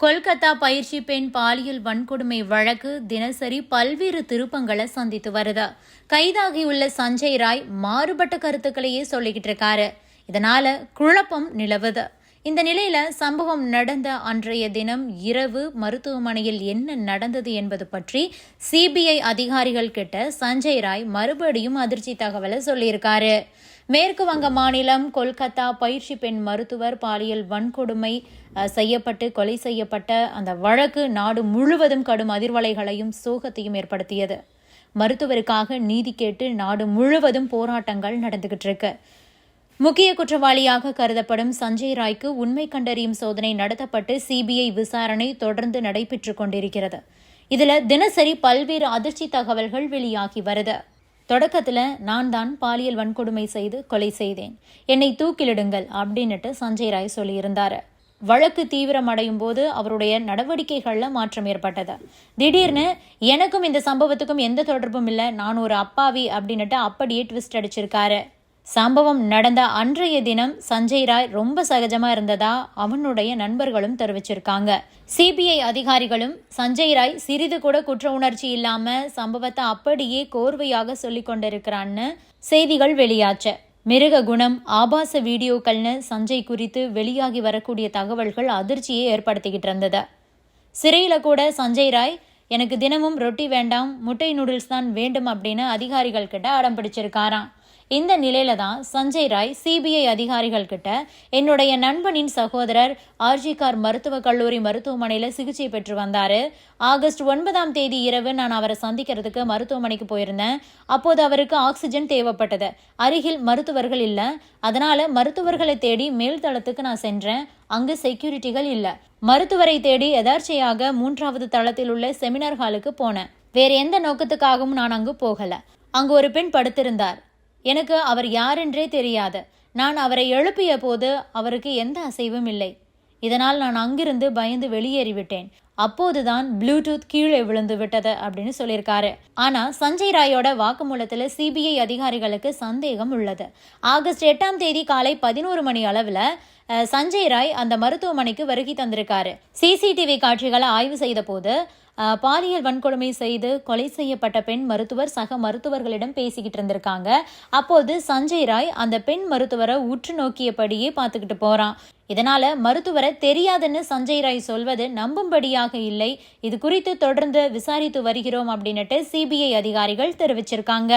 கொல்கத்தா பயிற்சி பெண் பாலியல் வன்கொடுமை வழக்கு தினசரி பல்வேறு திருப்பங்களை சந்தித்து வருது. கைதாகியுள்ள சஞ்சய் ராய் மாறுபட்ட கருத்துக்களையே சொல்லிக்கிட்டு இருக்காரு. இதனால குழப்பம் நிலவுது. இந்த நிலையில சம்பவம் நடந்த அன்றைய தினம் இரவு மருத்துவமனையில் என்ன நடந்தது என்பது பற்றி சிபிஐ அதிகாரிகள் கிட்ட சஞ்சய் ராய் மறுபடியும் அதிர்ச்சி தகவலை சொல்லியிருக்காரு. மேற்கு வங்க மாநிலம் கொல்கத்தா பயிற்சி பெண் மருத்துவர் பாலியல் வன்கொடுமை செய்யப்பட்டு கொலை செய்யப்பட்ட அந்த வழக்கு நாடு முழுவதும் கடும் அதிர்வலைகளையும் சோகத்தையும் ஏற்படுத்தியது. மருத்துவருக்காக நீதி கேட்டு நாடு முழுவதும் போராட்டங்கள் நடந்துகிட்டு இருக்கு. முக்கிய குற்றவாளியாக கருதப்படும் சஞ்சய் ராய்க்கு உண்மை கண்டறியும் சோதனை நடத்தப்பட்டு சிபிஐ விசாரணை தொடர்ந்து நடைபெற்றுக் கொண்டிருக்கிறது. இதுல தினசரி பல்வேறு அதிர்ச்சி தகவல்கள் வெளியாகி வருது. தொடக்கத்துல நான் தான் பாலியல் வன்கொடுமை செய்து கொலை செய்தேன். என்னை தூக்கிலிடுங்கள் அப்படின்னுட்டு சஞ்சய் ராய் சொல்லியிருந்தாரு. வழக்கு தீவிரமடையும் போது அவருடைய நடவடிக்கைகளில் மாற்றம் ஏற்பட்டது. திடீர்னு எனக்கும் இந்த சம்பவத்துக்கும் எந்த தொடர்பும் இல்லை நான் ஒரு அப்பாவி அப்படின்னுட்டு அப்படியே ட்விஸ்ட் அடிச்சிருக்காரு. சம்பவம் நடந்த அன்றைய தினம் சஞ்சய் ராய் ரொம்ப சகஜமா இருந்ததா அவனுடைய நண்பர்களும் தெரிவிச்சிருக்காங்க. சிபிஐ அதிகாரிகளும் சஞ்சய் ராய் சிறிது கூட குற்ற உணர்ச்சி இல்லாம சம்பவத்தை அப்படியே கோர்வையாக சொல்லி கொண்டிருக்கிறான்னு செய்திகள் வெளியாச்சு. மிருக குணம் ஆபாச வீடியோக்கள்னு சஞ்சய் குறித்து வெளியாகி வரக்கூடிய தகவல்கள் அதிர்ச்சியை ஏற்படுத்திக்கிட்டு இருந்தது. சிறையில கூட சஞ்சய் ராய் எனக்கு தினமும் ரொட்டி வேண்டாம் முட்டை நூடுல்ஸ் தான் வேண்டும் அப்படின்னு அதிகாரிகள் கிட்ட அடம் பிடிச்சிருக்காராம். இந்த நிலையில தான் சஞ்சய் ராய் சிபிஐ அதிகாரிகள் கிட்ட என்னுடைய நண்பனின் சகோதரர் ஆர்ஜிகார் மருத்துவக் கல்லூரி மருத்துவமனையில் சிகிச்சை பெற்று வந்தாரு. ஆகஸ்ட் ஒன்பதாம் தேதி இரவு நான் அவரை சந்திக்கிறதுக்கு மருத்துவமனைக்கு போயிருந்தேன். அப்போது அவருக்கு ஆக்சிஜன் தேவைப்பட்டது. அருகில் மருத்துவர்கள் இல்லை. அதனால மருத்துவர்களை தேடி மேல்தளத்துக்கு நான் சென்றேன். அங்கு செக்யூரிட்டிகள் இல்லை. மருத்துவரை தேடி எதார்ச்சையாக மூன்றாவது தளத்தில் உள்ள செமினார் ஹாலுக்கு போனேன். வேற எந்த நோக்கத்துக்காகவும் நான் அங்கு போகல. அங்கு ஒரு பெண் படுத்திருந்தார். எனக்கு அவர் யாரென்றே தெரியாது. நான் அவரை எழுப்பிய போது அவருக்கு எந்த அசைவும் இல்லை. இதனால் நான் அங்கிருந்து பயந்து வெளியேறிவிட்டேன். அப்போதுதான் ப்ளூடூத் கீழே விழுந்து விட்டது அப்படின்னு சொல்லியிருக்காரு. ஆனா சஞ்சய் ராயோட வாக்குமூலத்துல சிபிஐ அதிகாரிகளுக்கு சந்தேகம் உள்ளது. ஆகஸ்ட் எட்டாம் தேதி காலை பதினோரு மணி அளவுல சஞ்சய் ராய் அந்த மருத்துவமனைக்கு வருகை தந்திருக்காரு. சிசிடிவி காட்சிகளை ஆய்வு செய்த போது பாலியல் வன்கொடுமை செய்து கொலை செய்யப்பட்ட பெண் மருத்துவர் சக மருத்துவர்களிடம் பேசிக்கிட்டு இருந்திருக்காங்க. அப்போது சஞ்சய் ராய் அந்த பெண் மருத்துவரை உற்று நோக்கியபடியே பார்த்துக்கிட்டு போறான். இதனால மருத்துவரை தெரியாதுன்னு சஞ்சய் ராய் சொல்வது நம்பும்படியாக இல்லை. இது குறித்து தொடர்ந்து விசாரித்து வருகிறோம் அப்படின்னுட்டு சிபிஐ அதிகாரிகள் தெரிவிச்சிருக்காங்க.